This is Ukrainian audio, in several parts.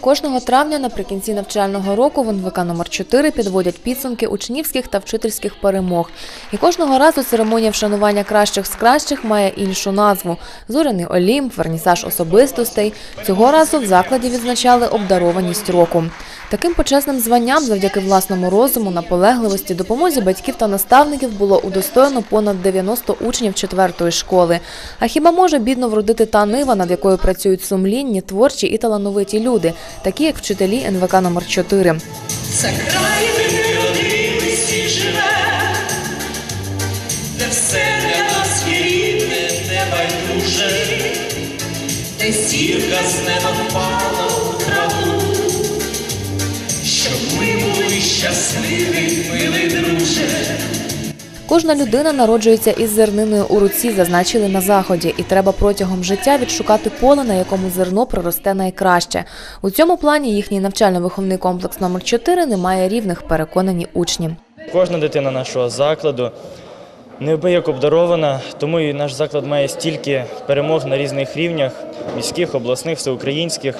Кожного травня наприкінці навчального року в НВК номер 4 підводять підсумки учнівських та вчительських перемог. І кожного разу церемонія вшанування кращих з кращих має іншу назву – Зоряний Олімп, вернісаж особистостей. Цього разу в закладі відзначали обдарованість року. Таким почесним званням завдяки власному розуму, наполегливості, допомозі батьків та наставників було удостоєно понад 90 учнів четвертої школи. А хіба може бідно вродити та нива, над якою працюють сумлінні, творчі і талановиті люди, такі як вчителі НВК номер 4 Це край родимості живе, де все для нас є рідне, не байдуже, де зірка з неба впала в траву, щоб ми були щасливі, милий друже. Кожна людина народжується із зерниною у руці, зазначили на заході, і треба протягом життя відшукати поле, на якому зерно проросте найкраще. У цьому плані їхній навчально-виховний комплекс номер 4 не має рівних, переконані учні. Кожна дитина нашого закладу неабияк обдарована, тому і наш заклад має стільки перемог на різних рівнях міських, обласних, всеукраїнських.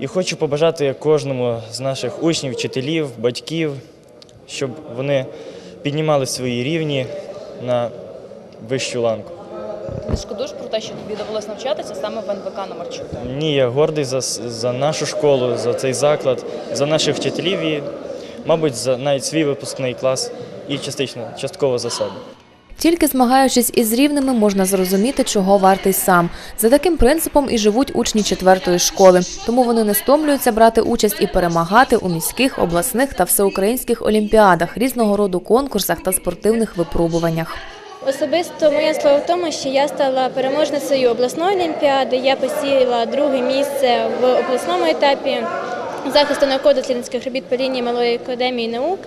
І хочу побажати кожному з наших учнів, вчителів, батьків, щоб вони піднімали свої рівні на вищу ланку. Не шкодуєш про те, що тобі довелось навчатися саме в НВК номер 4 Ні, я гордий за, за нашу школу, за цей заклад, за наших вчителів і, мабуть, за навіть свій випускний клас і частично, частково за себе. Тільки змагаючись із рівними, можна зрозуміти, чого вартий сам. За таким принципом і живуть учні четвертої школи. Тому вони не стомлюються брати участь і перемагати у міських, обласних та всеукраїнських олімпіадах, різного роду конкурсах та спортивних випробуваннях. Особисто моє слово в тому, що я стала переможницею обласної олімпіади. Я посіяла друге місце в обласному етапі. Захисту науково-дослідницьких робіт по лінії Малої академії наук.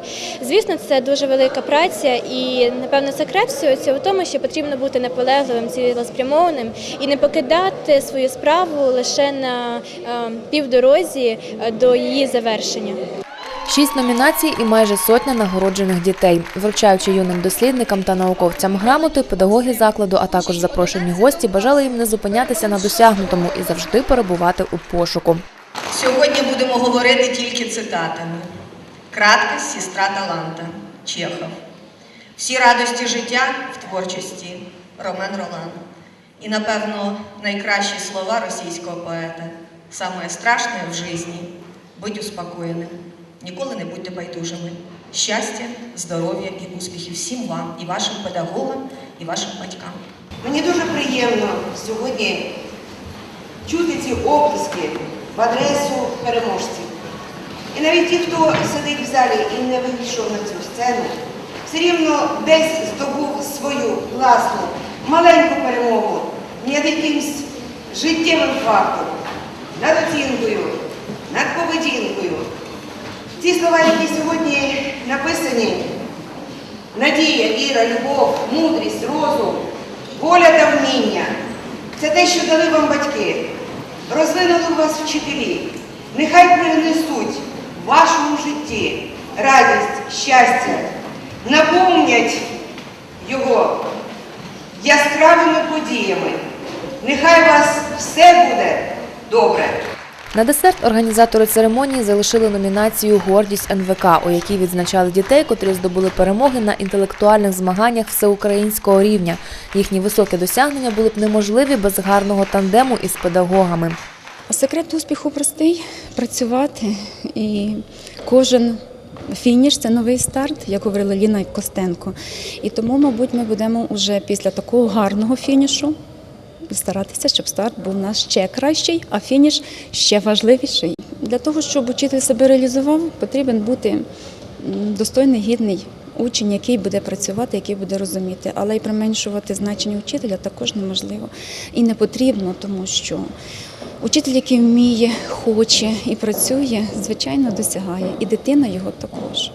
Звісно, це дуже велика праця, і напевно секрет всього цього в тому, що потрібно бути наполегливим, цілеспрямованим і не покидати свою справу лише на е, півдорозі е, до її завершення. Шість номінацій і майже сотня нагороджених дітей. Вручаючи юним дослідникам та науковцям грамоти, педагоги закладу, а також запрошені гості бажали їм не зупинятися на досягнутому і завжди перебувати у пошуку. Сьогодні будемо говорити тільки цитатами. Краткость сестра таланта Чехов. Всі радості життя в творчості Ромен Ролан. І, напевно, найкращі слова російського поета. Саме страшне в житті будь успокоєним. Ніколи не будьте байдужими. Щастя, здоров'я і успіхів всім вам, і вашим педагогам, і вашим батькам. Мені дуже приємно сьогодні чути ці оплески в адресу переможців. І навіть ті, хто сидить в залі і не вийшов на цю сцену, все рівно десь здобув свою власну маленьку перемогу над якимсь життєвим фактом, над оцінкою, над поведінкою. Ці слова, які сьогодні написані, надія, віра, любов, мудрість, розум, воля та вміння це те, що дали вам батьки, розвинули вас вчителі. Нехай принесуть в вашому житті радість, щастя, наповнять його яскравими подіями. Нехай у вас все буде добре. На десерт організатори церемонії залишили номінацію Гордість НВК, у якій відзначали дітей, котрі здобули перемоги на інтелектуальних змаганнях всеукраїнського рівня. Їхні високі досягнення були б неможливі без гарного тандему із педагогами. Секрет успіху простий працювати і кожен. Фініш це новий старт, як говорила Ліна Костенко. І тому, мабуть, ми будемо вже після такого гарного фінішу старатися, щоб старт був у нас ще кращий, а фініш ще важливіший. Для того, щоб учитель себе реалізував, потрібен бути достойний, гідний учень, який буде працювати, який буде розуміти. Але й применшувати значення учителя також неможливо і не потрібно, тому що учитель, який вміє, хоче і працює, звичайно, досягає, і дитина його також.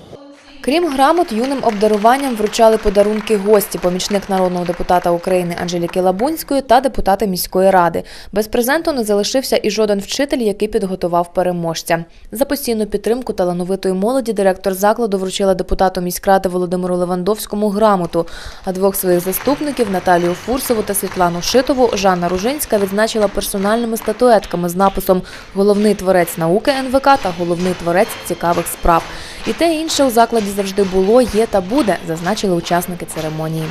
Крім грамот, юним обдаруванням вручали подарунки гості, помічник народного депутата України Анжеліки Лабунської та депутати міської ради. Без презенту не залишився і жоден вчитель, який підготував переможця. За постійну підтримку талановитої молоді директор закладу вручила депутату міськради Володимиру Левандовському грамоту. А двох своїх заступників Наталію Фурсову та Світлану Шитову Жанна Ружинська відзначила персональними статуетками з написом Головний творець науки НВК та головний творець цікавих справ. І те інше у закладі завжди було, є та буде, зазначили учасники церемонії.